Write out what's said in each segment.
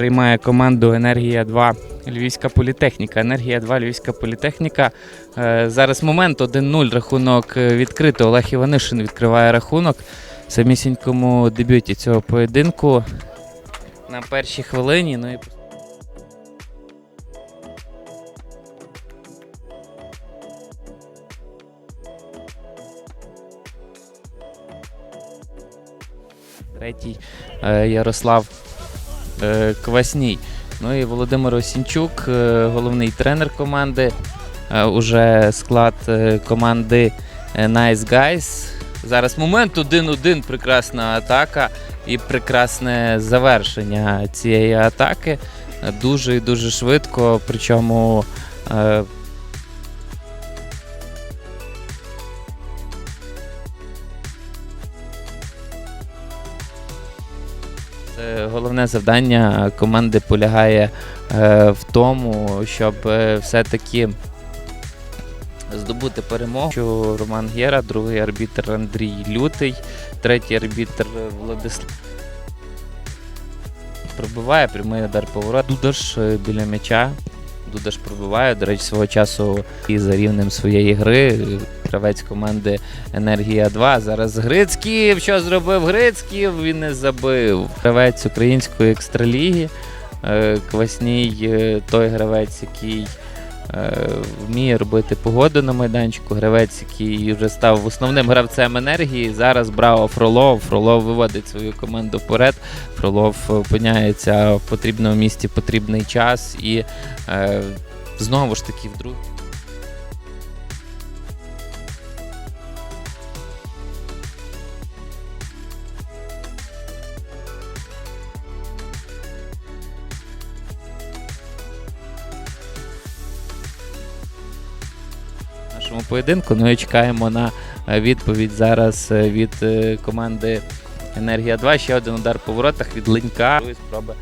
приймає команду Енергія 2 Львівська політехніка. Енергія 2 Львівська політехніка. Е, Зараз момент 1-0. Рахунок е, відкрито. Олег Іванишин відкриває рахунок самісінькому дебюті цього поєдинку на першій хвилині. Ну і Третій е, Ярослав Квасній. Ну і Володимир Осінчук, е, головний тренер команди. Е, Уже склад е, команди е, Nice Guys. Зараз момент 1-1, прекрасна атака і прекрасне завершення цієї атаки. Е, Дуже і дуже швидко. Причому головне завдання команди полягає е, в тому, щоб е, все-таки здобути перемогу. Що Роман Гєра, другий арбітр Андрій Лютий, третій арбітр Владислав. Пробиває прямий удар поворот. Дудаш е, біля м'яча. Дудаш пробиває. До речі, свого часу і за рівнем своєї гри. Гравець команди Енергія 2. Зараз Грицьків. Що зробив Грицьків? Він не забив. Гравець української екстраліги. Е, Квасній е, той гравець, який е, вміє робити погоду на майданчику. Гравець, який вже став основним гравцем енергії. Зараз браво Фролов. Фролов виводить свою команду вперед. Фролов опиняється в потрібному місці потрібний час і знову ж таки вдруге. Нашому поєдинку. Ну і чекаємо на е, відповідь зараз е, від е, команди Енергія 2. Ще один удар по воротах від Ленька. Спроба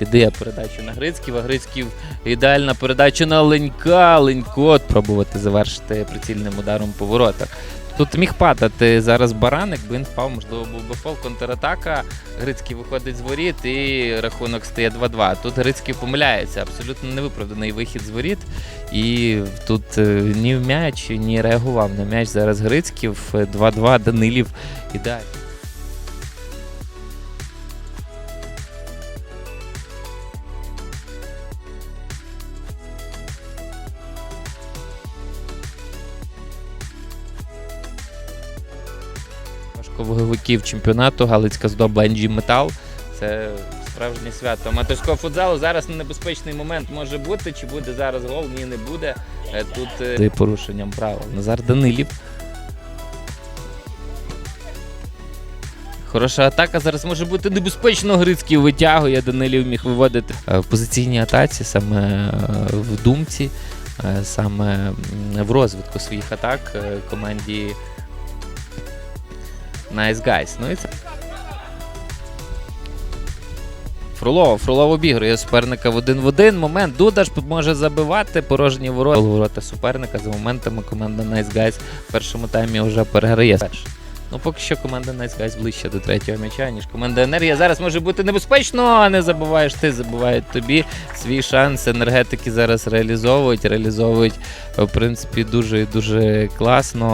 віддає передачу на Грицьків. А Грицьків ідеальна передача на Ленька. Ленько пробувати завершити прицільним ударом по воротах. Тут міг падати зараз баран, якби він впав, можливо, був би фол, контратака. Грицький виходить з воріт і рахунок стає 2-2. Тут Грицький помиляється, абсолютно невиправданий вихід з воріт. І тут е, ні в м'яч, ні реагував на м'яч зараз Грицьків. Е, 2-2 Данилів ідеально. Важковаговиків чемпіонату Галицька здоба NG Метал. Це справжнє свято аматорського футзалу. Зараз небезпечний момент може бути. Чи буде зараз гол? Ні, не буде. Е, Тут е, з порушенням правил. Назар Данилів. Хороша атака зараз може бути небезпечно. Грицький витягує. Данилів міг виводити Е, в позиційній атаці, саме в думці, саме в розвитку своїх атак команді Nice Guys. Ну і це. Фролов. Фролов обігрує суперника в один в один. Момент. Дудаш може забивати порожні ворота. Ворота суперника. За моментами команда Nice Guys в першому таймі вже переграє. Ну, поки що команда Nice Guys ближче до третього м'яча, ніж команда Енергія. Зараз може бути небезпечно, а не забуваєш ти, забувають тобі. Свій шанс енергетики зараз реалізовують. Реалізовують, в принципі, дуже і дуже класно.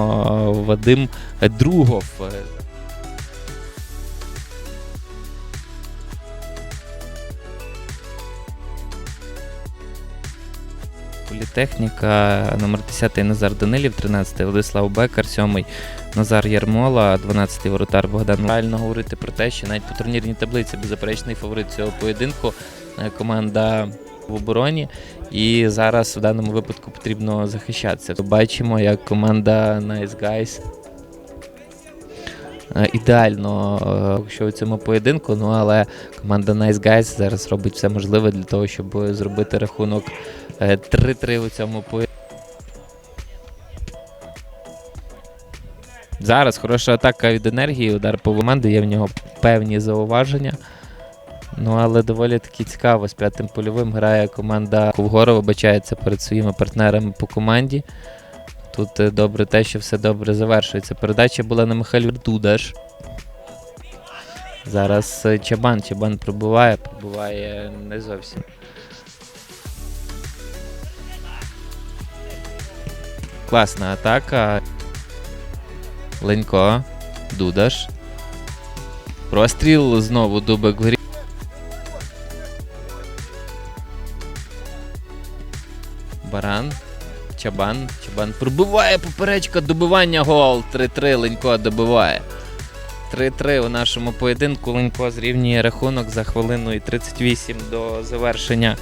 Вадим Другов. Політехніка, номер 10 Назар Данилів, 13 Владислав Бекар, 7 Назар Ярмола, 12 воротар Богдан. Правильно говорити про те, що навіть по турнірній таблиці беззаперечний фаворит цього поєдинку е, команда в обороні. І зараз в даному випадку потрібно захищатися. Бачимо, як команда Nice Guys ідеально, е, що у цьому поєдинку. Ну але команда Nice Guys зараз робить все можливе для того, щоб зробити рахунок е, 3-3 у цьому поєдинку. Зараз хороша атака від енергії, удар по команди, є в нього певні зауваження. Ну, але доволі таки цікаво. З п'ятим польовим грає команда Ковгорова, бачається перед своїми партнерами по команді. Тут е, добре те, що все добре завершується. Передача була на Михайлю Дудаш. Зараз е, Чабан. Чабан пробуває, пробуває не зовсім. Класна атака. Ленько. Дудаш. Простріл знову дубик грі. Баран. Чабан. Чабан пробиває поперечка, добивання гол. 3-3 Ленько добиває. 3-3 у нашому поєдинку. Ленько зрівнює рахунок за хвилину і 38 до завершення.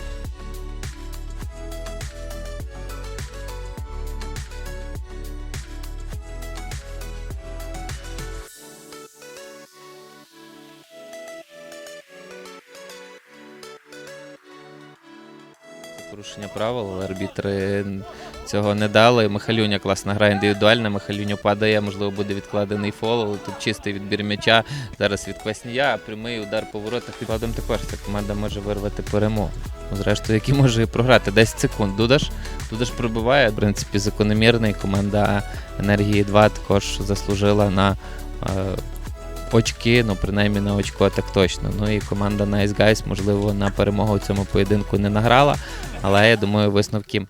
Порушення правил, арбітри цього не дали. Михалюня класно грає індивідуально. Михалюня падає, можливо, буде відкладений фол, але тут чистий відбір м'яча. Зараз від Кваснія, прямий удар по воротах. Підкладом також ця команда може вирвати перемогу. Ну, Зрештою, який може і програти 10 секунд. Дудаш. Дудаш пробиває, в принципі, закономірний. Команда енергії 2 також заслужила на. Е, Очки, ну принаймні на очко так точно. Ну і команда Nice Guys, можливо, на перемогу в цьому поєдинку не награла, але я думаю, висновки